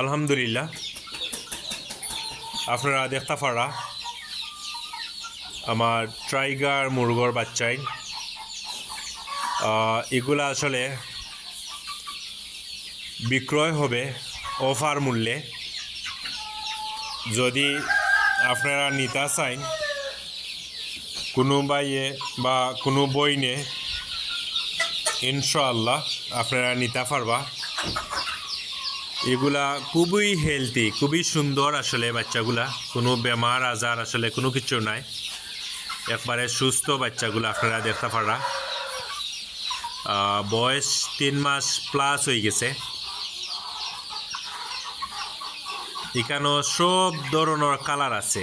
আলহামদুলিল্লাহ। আপনারা দেখতে পারা, আমার ট্রাইগার মুরগর বাচ্চাই। এগুলা আসলে বিক্রয় হবে অফার মূল্যে। যদি আপনারা নিতে চান, কোনো বাইয়ে বা কোনো বইনে, ইনশাআল্লাহ আপনারা নিতে পারবা। এগুলা খুবই হেলদি খুবই সুন্দর আসলে বাচ্চাগুলা। কোনো বেমার, আজার আসলে কোনো কিছু নাই। একবারে সুস্থ বাচ্চাগুলো আপনারা দেখতে পারা বয়স তিন মাস প্লাস হয়ে গেছে। এখানেও সব ধরনের কালার আছে।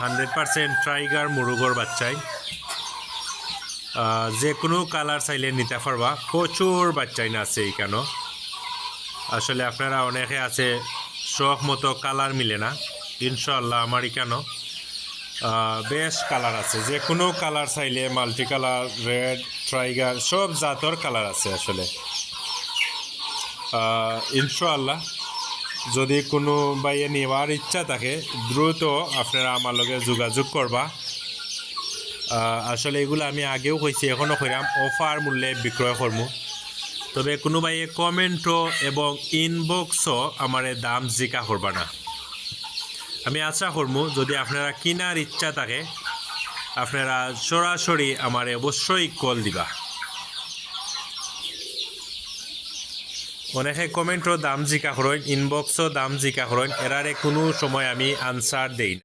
হান্ড্রেড পারসেন্ট ট্রাইগার মুরুগর বাচ্চাই। যে কোনো কালার চাইলে নিতে পারবা। প্রচুর বাচ্চাই না আছে এখানেও আসলে আপনারা অনেকে আছে শখ মতো কালার মিলে না। ইনশাল্লাহ আমার আহ, বেশ কালার আছে। যে কোনো কালার চাইলে মাল্টি কালার রেড ট্রাইগার সব জাতর কালার আছে আসলে। আহ, ইনশাআল্লাহ যদি কোনো বাইয়ে নেওয়ার ইচ্ছা থাকে দ্রুত আপনারা আমার লগে যোগাযোগ করবা। আসলে এগুলো আমি আগেও কইছি এখনও কইরাম। অফার মূল্যে বিক্রয় করব তবে কোনো বাইয়ে কমেন্টও এবং ইনবক্সও আমার দাম জিকা করবা না আমি আশা করব যদি আপনারা কিনার ইচ্ছা থাকে, আপনারা সরাসরি আমার অবশ্যই কল দিবা অনেকে কমেন্টও দাম জিকা করেন ইনবক্সও দাম জিকা করেন, এরারে কোনো সময় আমি আনসার দেই।